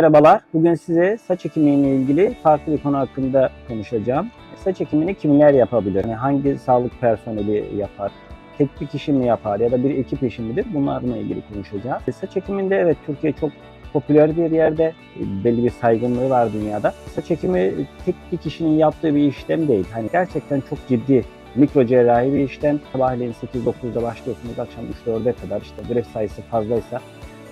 Merhabalar. Bugün size saç ekimiyle ilgili farklı bir konu hakkında konuşacağım. Saç ekimini kimler yapabilir? Yani hangi sağlık personeli yapar? Tek bir kişi mi yapar ya da bir ekip işi midir? Bunlarla ilgili konuşacağız. Saç ekiminde evet Türkiye çok popüler bir yerde. Belli bir saygınlığı var dünyada. Saç ekimi tek bir kişinin yaptığı bir işlem değil. Hani gerçekten çok ciddi mikro cerrahi bir işlem. Sabahleyin 8-9'da başlıyorsunuz. Akşam 3-4'e kadar işte gref sayısı fazlaysa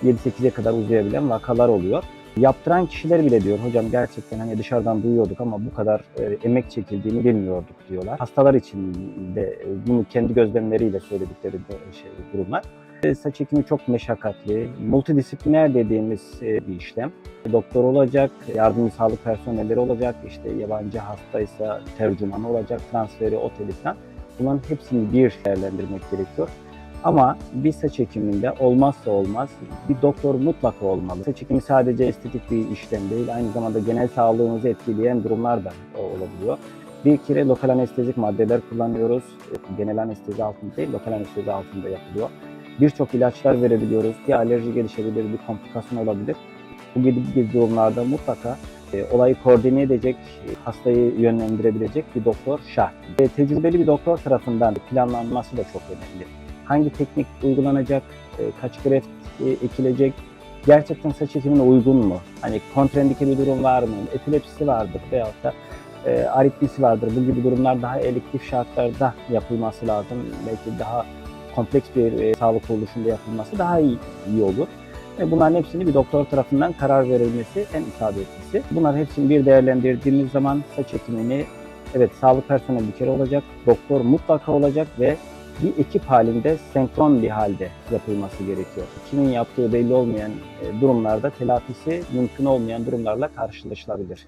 7-8'e kadar uzayabilen vakalar oluyor. Yaptıran kişiler bile diyor hocam gerçekten hani dışarıdan duyuyorduk ama bu kadar e, emek çekildiğini bilmiyorduk diyorlar. Hastalar için de e, bunu kendi gözlemleriyle söyledikleri de şey, durumlar. E, Saç ekimi çok meşakkatli, multidisipliner dediğimiz e, bir işlem. Doktor olacak, yardımcı sağlık personelleri olacak, işte yabancı hastaysa tercüman olacak, transferi, oteli falan. Bunların hepsini bir değerlendirmek gerekiyor. Ama bir saç ekiminde olmazsa olmaz bir doktor mutlaka olmalı. Saç ekimi sadece estetik bir işlem değil, aynı zamanda genel sağlığımızı etkileyen durumlar da olabiliyor. Bir kere lokal anestezik maddeler kullanıyoruz. Genel anestezi altında değil, lokal anestezi altında yapılıyor. Birçok ilaçlar verebiliyoruz. Bir alerji gelişebilir, bir komplikasyon olabilir. Bu gibi durumlarda mutlaka e, olayı koordine edecek, e, hastayı yönlendirebilecek bir doktor şart. E, tecrübeli bir doktor tarafından planlanması da çok önemli hangi teknik uygulanacak, e, kaç greft e, ekilecek, gerçekten saç ekimine uygun mu? Hani kontrendike bir durum var mı? Epilepsisi vardır veyahut da e, aritmisi vardır. Bu gibi durumlar daha elektif şartlarda yapılması lazım. Belki daha kompleks bir e, sağlık kuruluşunda yapılması daha iyi, iyi olur. Ve bunların hepsini bir doktor tarafından karar verilmesi en isabetlisi. Bunların hepsini bir değerlendirdiğimiz zaman saç ekimini evet sağlık personeli bir kere olacak, doktor mutlaka olacak ve bir ekip halinde senkron bir halde yapılması gerekiyor. Kimin yaptığı belli olmayan e, durumlarda telafisi mümkün olmayan durumlarla karşılaşılabilir.